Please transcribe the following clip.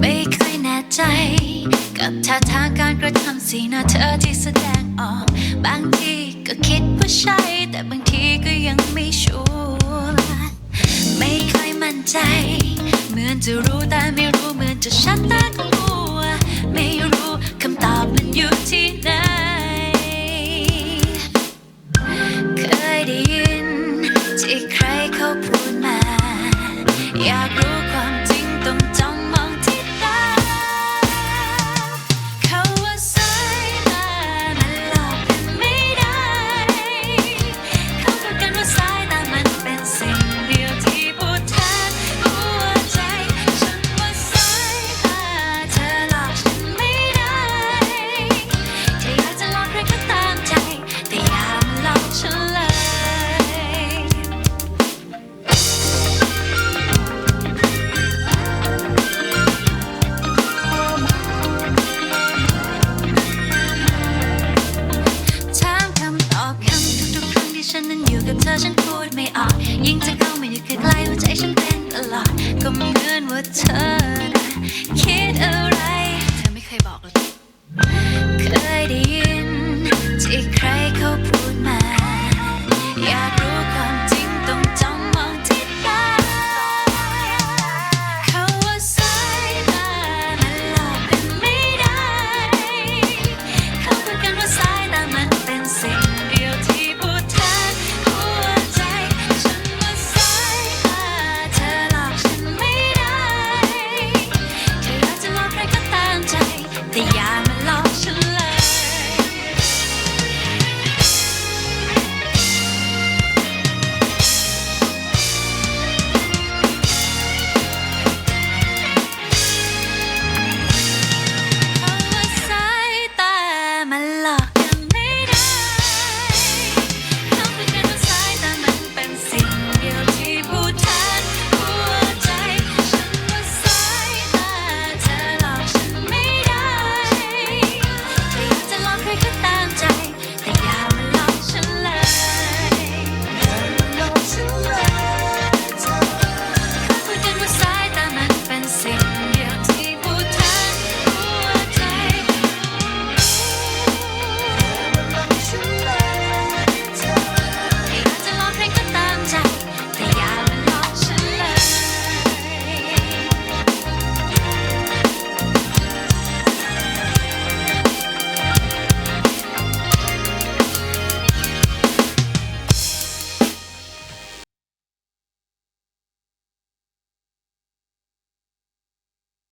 ไม่เคยแน่ใจ กับท่าทางการกระทำสีหน้าเธอที่แสดงออก บางทีก็คิดว่าใช่ แต่บางทีก็ยังไม่ชัวร์ไม่เคยมั่นใจ เหมือนจะรู้แต่ไม่รู้เหมือนจะชัดแต่ก็รู้ ฉันพูดไม่ออก ยิ่งจะเข้ามาอยู่ใกล้ๆหัวใจฉันเป็นตลอด ก็เหมือนว่าเธอนะคิดอะไร เธอไม่เคยบอกเลยเคยได้ยินที่ใครเขาพูดมา อยากรู้ความจริง